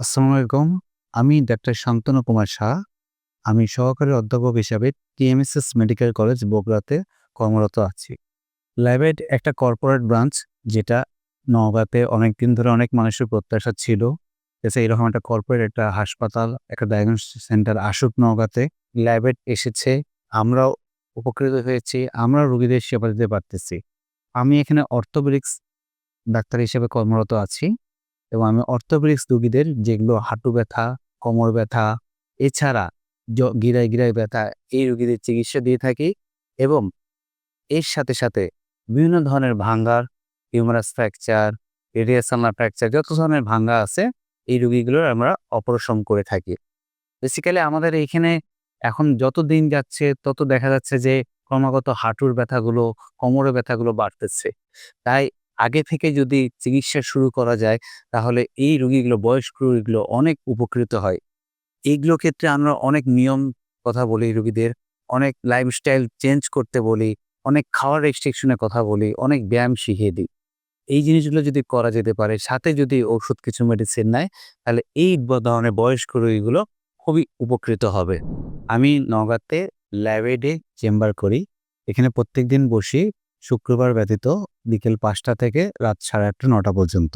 আসসালামু আলাইকুম। আমি ডাক্তার শান্তনু কুমার শাহ আমি সহকারী অধ্যাপক হিসাবে টিএমএসএস মেডিকেল কলেজ বগুড়াতে কর্মরত আছি। ল্যাবেড একটা কর্পোরেট ব্রাঞ্চ, যেটা নওগাঁতে অনেক দিন ধরে অনেক মানুষের প্রত্যাশা ছিল যাতে এরকম একটা কর্পোরেট, একটা হাসপাতাল, একটা ডায়াগনস্টিক সেন্টার আসুক নওগাঁতে। ল্যাবেড এসেছে, আমরাও উপকৃত হয়েছি আমরা রুগীদের সেবা দিতে পারতেছি। আমি এখানে অর্থোপেডিক্স ডাক্তার হিসেবে কর্মরত আছি। এবং আমি অর্থোপেডিক্স রুগীদের যেগুলো হাঁটু ব্যথা, কোমর ব্যথা, এছাড়া গিরায় গিরায় ব্যথা, এই রুগীদের চিকিৎসা দিয়ে থাকি এবং এর সাথে সাথে বিভিন্ন ধরনের ভাঙ্গার হিউমারাস ফ্র্যাকচার রেডিয়াসালনা ফ্র্যাকচার যত ধরনের ভাঙ্গা আছে, এই রোগীগুলোর আমরা অপারেশন করে থাকি। বেসিক্যালি আমাদের এইখানে এখন যত দিন যাচ্ছে, তত দেখা যাচ্ছে যে ক্রমাগত হাঁটুর ব্যথাগুলো, কোমরের ব্যথাগুলো বাড়তেছে। তাই আগে থেকে যদি চিকিৎসা শুরু করা যায়, তাহলে এই রুগীগুলো, বয়স্ক রুগীগুলো অনেক উপকৃত হয়। এইগুলো ক্ষেত্রে আমরা অনেক নিয়ম কথা বলি রুগীদের, অনেক লাইফস্টাইল চেঞ্জ করতে বলি, অনেক খাওয়ার রেস্ট্রিকশনের কথা বলি, অনেক ব্যায়াম শিখিয়ে দিই। এই জিনিসগুলো যদি করা যেতে পারে, সাথে যদি ওষুধ কিছু মেডিসিন নেয়, তাহলে এই ধরনের বয়স্ক রোগীগুলো খুবই উপকৃত হবে। আমি নগাঁতে ল্যাবেডে চেম্বার করি। এখানে প্রত্যেকদিন বসি শুক্রবার ব্যতীত বিকেল পাঁচটা থেকে রাত সাড়ে আটটা নটা পর্যন্ত।